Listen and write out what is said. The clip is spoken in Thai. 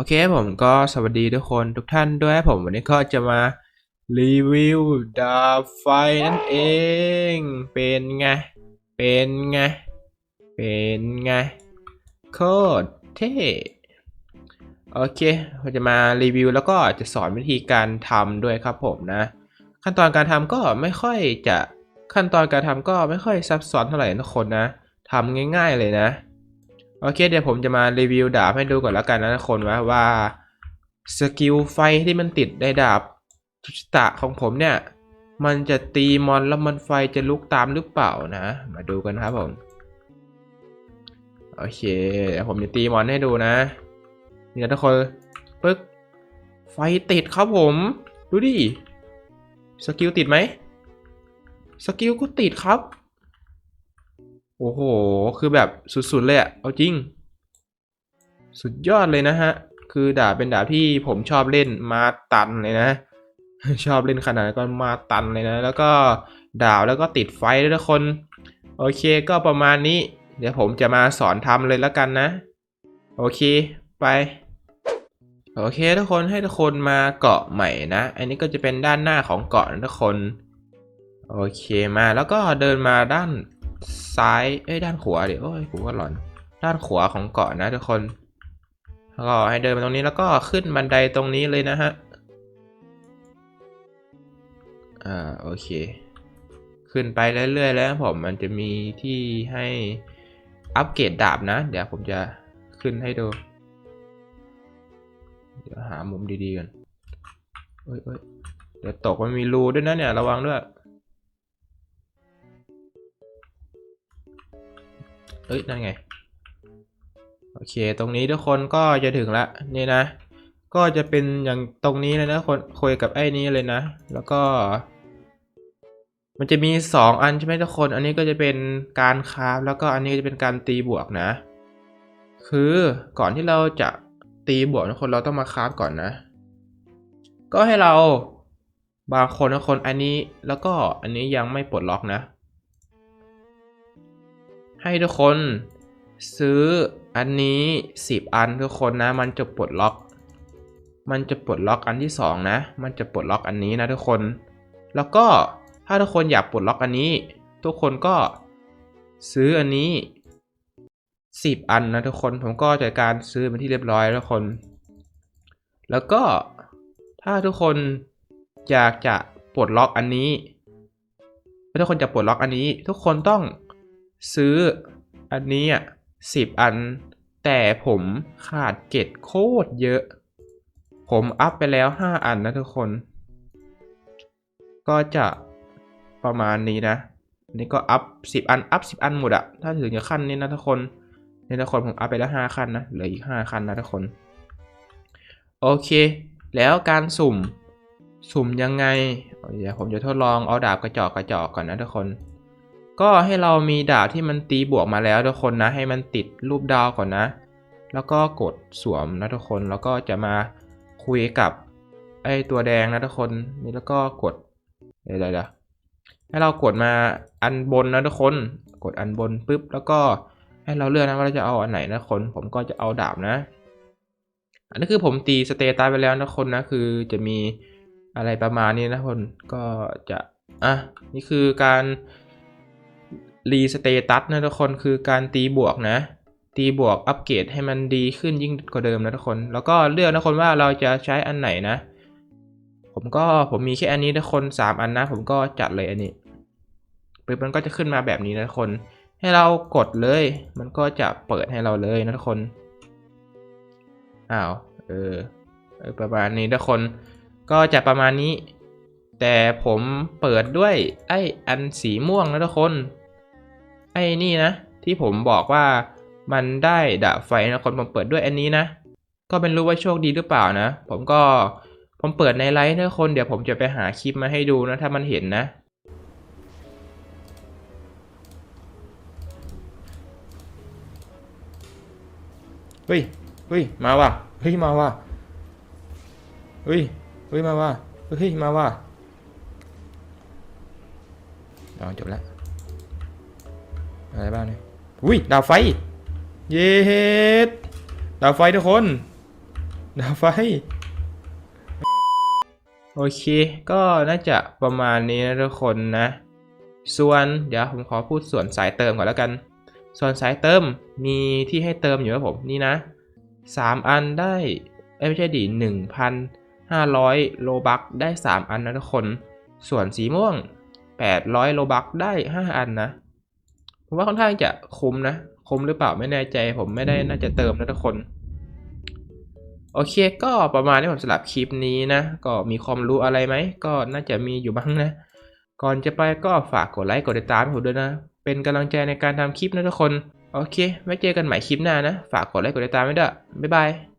โอเคผมก็สวัสดีทุกคนทุกท่านด้วยผมวันนี้ก็จะมารีวิวดาบไฟนั่นเอง เป็นไง เป็นไง เป็นไง โคตรเท่โอเคผมจะมารีวิวแล้วก็จะสอนวิธีการทำด้วยครับผมนะ ขั้นตอนการทำก็ไม่ค่อยจะขั้นตอนการทำก็ไม่ค่อยซับซ้อนเท่าไหร่นะทุกคนนะทำง่าย ๆเลยนะ โอเคเดี๋ยวผมจะมารีวิวดาบให้ดูก่อนแล้วกันนะทุกคนว่าว่าสกิลไฟที่มันติดในดาบทุชตะของผมเนี่ย มันจะตีมอนแล้วมันไฟจะลุกตามหรือเปล่านะ มาดูกันครับผม โอเคเดี๋ยวผมจะตีมอนให้ดูนะนี่นะทุกคนปึ๊กไฟติดครับผม ดูดิสกิลติดไหมสกิลก็ติดครับ โอ้โห คือแบบสุดๆเลยอะเอาจริง สุดยอดเลยนะฮะ คือดาบเป็นดาบที่ผมชอบเล่นมาตันเลยนะ ชอบเล่นขนาดก็มาตันเลยนะ แล้วก็ดาบแล้วก็ติดไฟด้วยทุกคน โอเคก็ประมาณนี้ เดี๋ยวผมจะมาสอนทำเลยแล้วกันนะ โอเค ไป โอเคทุกคนให้ทุกคนมาเกาะใหม่นะ อันนี้ก็จะเป็นด้านหน้าของเกาะนะทุกคน โอเคมาแล้วก็เดินมาด้าน ซ้ายเอ้ยด้านขวาเดี๋ยวโอ้ยกูก็หลอน ด้านขวาของเกาะนะทุกคนแล้วก็ให้เดินมาตรงนี้แล้วก็ขึ้นบันไดตรงนี้เลยนะฮะอ่าโอเค ขึ้นไปเรื่อยๆแล้วผมมันจะมีที่ให้อัปเกรดดาบนะ เดี๋ยวผมจะขึ้นให้ดู เดี๋ยวหามุมดีๆกันเอ้ยเอ้ยเดี๋ยวตกมันมีรูด้วยนะเนี่ยระวังด้วย เอ้ยนั่นไง โอเค ตรงนี้ทุกคนก็จะถึงละนี่นะ ก็จะเป็นอย่างตรงนี้เลยนะคนคุยกับไอ้นี้เลยนะ แล้วก็ มันจะมีสองอันใช่ไหมทุกคน อันนี้ก็จะเป็นการคราฟแล้วก็อันนี้จะเป็นการตีบวกนะ คือก่อนที่เราจะตีบวกทุกคนเราต้องมาคราฟก่อนนะ ก็ให้เราบางคนทุกคนอันนี้แล้วก็อันนี้ยังไม่ปลดล็อกนะ ให้ทุกคนซื้ออันนี้ 10 อันทุกคนนะ มันจะปลดล็อก มันจะปลดล็อกอันที่สองนะ มันจะปลดล็อกอันนี้นะทุกคน แล้วก็ถ้าทุกคนอยากปลดล็อกอันนี้ ทุกคนก็ซื้ออันนี้ 10 อันนะทุกคนผมก็จัดการซื้อเป็นที่เรียบร้อยแล้วทุกคน แล้วก็ถ้าทุกคนอยากจะปลดล็อกอันนี้ถ้าทุกคนจะปลดล็อกอันนี้ ทุกคนต้อง ซื้ออันนี้อะสิบอัน แต่ผมขาดเกตโคตรเยอะ ผมอัพไปแล้ว5อันนะทุกคน ก็จะประมาณนี้นะนนี่ก็อัพ10อัน อัพ10อันหมดอะถ้าถึงจะขั้นนี้นะทุกคนนี่ทุกคนผมอัพไปแล้ว5ขั้นนะเหลืออีก5ขั้นนะทุกคน โอเค แล้วการสุ่ม สุ่มยังไงเดี๋ยวผมจะทดลองเอาดาบกระจอกกระจอกก่อนนะทุกคน ก็ให้เรามีดาบที่มันตีบวกมาแล้วทุกคนนะ ให้มันติดรูปดาวก่อนนะ แล้วก็กดสวมนะทุกคน แล้วก็จะมาคุยกับไอตัวแดงนะทุกคน นี่แล้วก็กดเดี๋ยวเดี๋ยวให้เรากดมาอันบนนะทุกคน กดอันบนปุ๊บ แล้วก็ให้เราเลือกนะว่าเราจะเอาอันไหนนะทุกคน ผมก็จะเอาดาบนะ อันนี้คือผมตีสเตตัสไปแล้วนะคนนะ คือจะมีอะไรประมาณนี้นะคน ก็จะ อะ นี่คือการ รีสเตตัสนะทุกคนคือการตีบวกนะ ตีบวกอัปเกรดให้มันดีขึ้นยิ่งกว่าเดิมนะทุกคน แล้วก็เลือกนะคนว่าเราจะใช้อันไหนนะ ผมก็ผมมีแค่อันนี้นะคนสามอันนะ ผมก็จัดเลยอันนี้ปึ๊บมันก็จะขึ้นมาแบบนี้นะทุกคน ให้เรากดเลย มันก็จะเปิดให้เราเลยนะทุกคนอ้าวเออเออประมาณนี้ทุกคนก็จะประมาณนี้ แต่ผมเปิดด้วยไอ้อันสีม่วงนะทุกคน ไอ้นี่นะ ที่ผมบอกว่ามันได้ดาบไฟนะคนผมเปิดด้วยอันนี้นะ ก็เป็นรู้ว่าโชคดีหรือเปล่านะ ผมก็ผมเปิดในไลฟ์นะคนเดี๋ยวผมจะไปหาคลิปมาให้ดูนะ ถ้ามันเห็นนะเฮ้ยเฮ้ยมาว่ะเฮ้ยมาว่ะเฮ้ยเฮ้ยมาว่ะเฮ้ยมาว่ะเอจบแล้ว อะไรบ้างเนี่ยอุ้ยดาวไฟ เย็ดดาวไฟทุกคน ดาวไฟ โอเค ก็น่าจะประมาณนี้นะทุกคนนะ ส่วนเดี๋ยวผมขอพูดส่วนสายเติมก่อนแล้วกัน ส่วนสายเติมมีที่ให้เติมอยู่ครับผมนี่นะ3 อันได้ไม่ใช่ดิ1,500 โลบักได้ 3 อันนะทุกคน ส่วนสีม่วง 800 โลบักได้ 5 อันนะ ผมว่าค่อนข้างจะคุ้มนะ คุ้มหรือเปล่าไม่แน่ใจ ผมไม่ได้น่าจะเติมนะทุกคน โอเคก็ประมาณนี้ผมสำหรับคลิปนี้นะ ก็มีความรู้อะไรไหม ก็น่าจะมีอยู่บ้างนะ ก่อนจะไปก็ฝากกดไลค์กดติดตามให้ผมด้วยนะ เป็นกำลังใจในการทำคลิปนะทุกคน โอเค ไว้เจอกันใหม่คลิปหน้านะ ฝากกดไลค์กดติดตามไว้ด้วยบ๊ายบาย